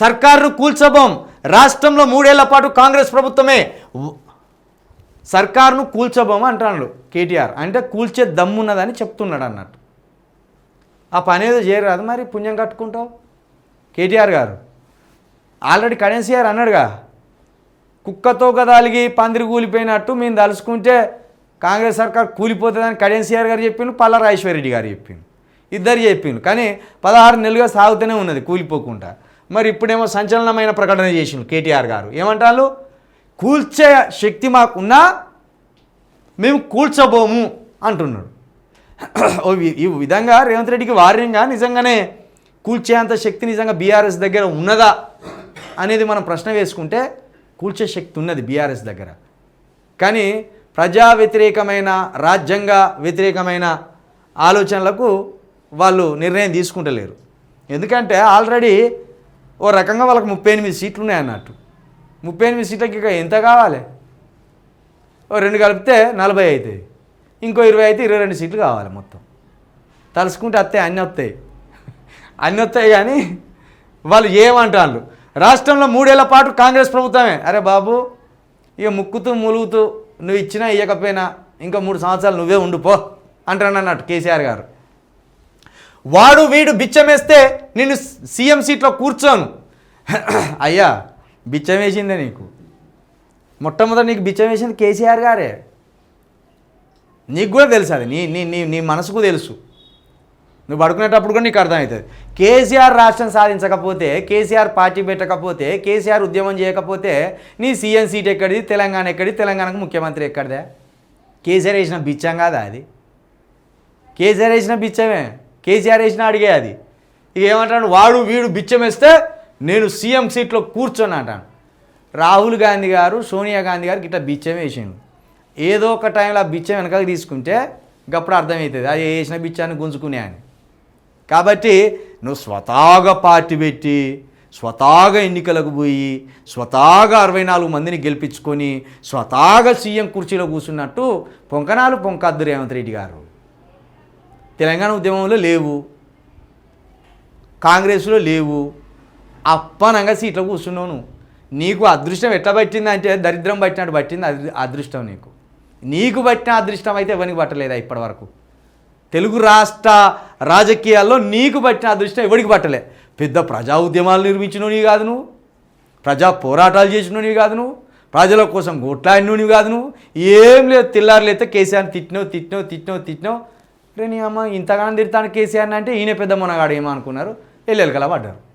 సర్కారును కూల్చబోం. రాష్ట్రంలో మూడేళ్ళ పాటు కాంగ్రెస్ ప్రభుత్వమే. సర్కారును కూల్చబోం అంటున్నాడు కేటీఆర్. అంటే కూల్చే దమ్మున్నదని చెప్తున్నాడు అన్నట్టు. ఆ పని ఏదో చేయరాదు మరి పుణ్యం కట్టుకుంటావు? కేటీఆర్ గారు. ఆల్రెడీ కడెన్సీఆర్ అన్నాడుగా కుక్కతో కదాలిగి పందిరి కూలిపోయినట్టు మేము తలుసుకుంటే కాంగ్రెస్ సర్కార్ కూలిపోతుందని కడెన్సీఆర్ గారు చెప్పిండు పల్లా రెడ్డి గారు చెప్పిండు. ఇద్దరు చెప్పిండు. కానీ పదహారు నెలలుగా సాగుతూనే ఉన్నది కూలిపోకుండా. మరి ఇప్పుడేమో సంచలనమైన ప్రకటన చేసిండు కేటీఆర్ గారు. ఏమంటారు? కూల్చే శక్తి మాకున్నా మేము కూల్చబోము అంటున్నాడు. ఈ విధంగా రేవంత్ రెడ్డికి వార్యంగా నిజంగానే కూల్చేంత శక్తి నిజంగా బీఆర్ఎస్ దగ్గర ఉన్నదా అనేది మనం ప్రశ్న వేసుకుంటే కూల్చే శక్తి ఉన్నది బీఆర్ఎస్ దగ్గర. కానీ ప్రజా వ్యతిరేకమైన రాజ్యాంగ వ్యతిరేకమైన ఆలోచనలకు వాళ్ళు నిర్ణయం తీసుకుంటలేరు. ఎందుకంటే ఆల్రెడీ ఓ రకంగా వాళ్ళకి ముప్పై ఎనిమిది సీట్లు ఉన్నాయి అన్నట్టు. ముప్పై ఎనిమిది సీట్లకి ఇక ఎంత కావాలి? ఓ రెండు కలిపితే నలభై అవుతాయి ఇంకో ఇరవై అయితే ఇరవై రెండు సీట్లు కావాలి మొత్తం. తలుసుకుంటే వస్తాయి అన్నీ వస్తాయి. అన్నీ వస్తాయి కానీ వాళ్ళు ఏమంటారు రాష్ట్రంలో మూడేళ్ళ పాటు కాంగ్రెస్ ప్రభుత్వమే. అరే బాబు ఇక ముక్కుతూ ములుగుతూ నువ్వు ఇచ్చినా ఇవ్వకపోయినా ఇంకా మూడు సంవత్సరాలు నువ్వే ఉండిపో అంటాను అన్నట్టు కేసీఆర్ గారు. వాడు వీడు బిచ్చమేస్తే నిన్ను సీఎం సీట్లో కూర్చోను. అయ్యా బిచ్చం వేసిందే నీకు. మొట్టమొదటి నీకు బిచ్చం వేసింది కేసీఆర్ గారే. నీకు కూడా తెలుసు అది. నీ నీ నీ నీ మనసుకు తెలుసు. నువ్వు పడుకునేటప్పుడు కూడా నీకు అర్థమవుతుంది. కేసీఆర్ రాష్ట్రం సాధించకపోతే కేసీఆర్ పార్టీ పెట్టకపోతే కేసీఆర్ ఉద్యమం చేయకపోతే నీ సీఎం సీట్ ఎక్కడిది? తెలంగాణ ఎక్కడిది? తెలంగాణకు ముఖ్యమంత్రి ఎక్కడిదే? కేసీఆర్ వేసిన బిచ్చం కాదా అది? కేసీఆర్ వేసిన బిచ్చమే. కేసీఆర్ వేసిన అడిగే అది. ఇక ఏమంటాను వాడు వీడు బిచ్చం వేస్తే నేను సీఎం సీట్లో కూర్చొని అంటాను. రాహుల్ గాంధీ గారు సోనియా గాంధీ గారికి ఇట్లా బిచ్చం వేసిండు ఏదో ఒక టైంలో ఆ బిచ్చం వెనకాల తీసుకుంటే గప్పుడు అర్థమవుతుంది. అది వేసిన బిచ్చాన్ని గుంజుకునే అని. కాబట్టి నువ్వు స్వతహాగా పార్టీ పెట్టి స్వతహాగా ఎన్నికలకు పోయి స్వతహాగా అరవై నాలుగు మందిని గెలిపించుకొని స్వతహాగా సీఎం కుర్చీలో కూర్చున్నట్టు పొంకనాలు పొంకద్దు రేవంత్ రెడ్డి గారు. తెలంగాణ ఉద్యమంలో లేవు. కాంగ్రెస్లో లేవు. అప్పనంగా సీట్లో కూర్చున్నావు నువ్వు. నీకు అదృష్టం ఎట్లా పట్టిందంటే దరిద్రం పట్టినట్టు పట్టింది అది అదృష్టం నీకు. నీకు పట్టిన అదృష్టం అయితే ఎవరికి పట్టలేదా ఇప్పటివరకు తెలుగు రాష్ట్ర రాజకీయాల్లో నీకు పట్టిన అదృష్టం ఎవరికి పట్టలే? పెద్ద ప్రజా ఉద్యమాలు నిర్మించినవి కాదు నువ్వు. ప్రజా పోరాటాలు చేసినవి కాదు నువ్వు. ప్రజల కోసం కొట్లాడినవి కాదు నువ్వు. ఏం లేదు తెల్లారులు అయితే కేసీఆర్ని తిట్టినావు తిట్టినావు తిట్టినావు తిట్టినావు రేణి అమ్మ ఇంతగానం తిడతాను కేసీఆర్ని అంటే ఈయన పెద్ద మొనగాడు ఏమో అనుకున్నారు. ఎల్లెలకలా పడ్డారు.